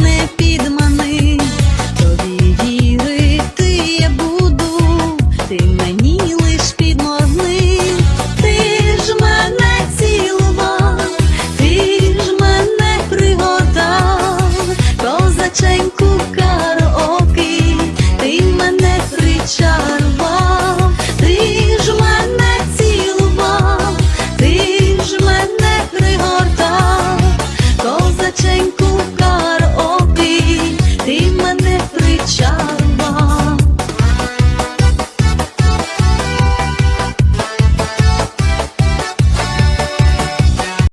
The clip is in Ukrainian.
не підмани, тобі вірити я буду, ти мені.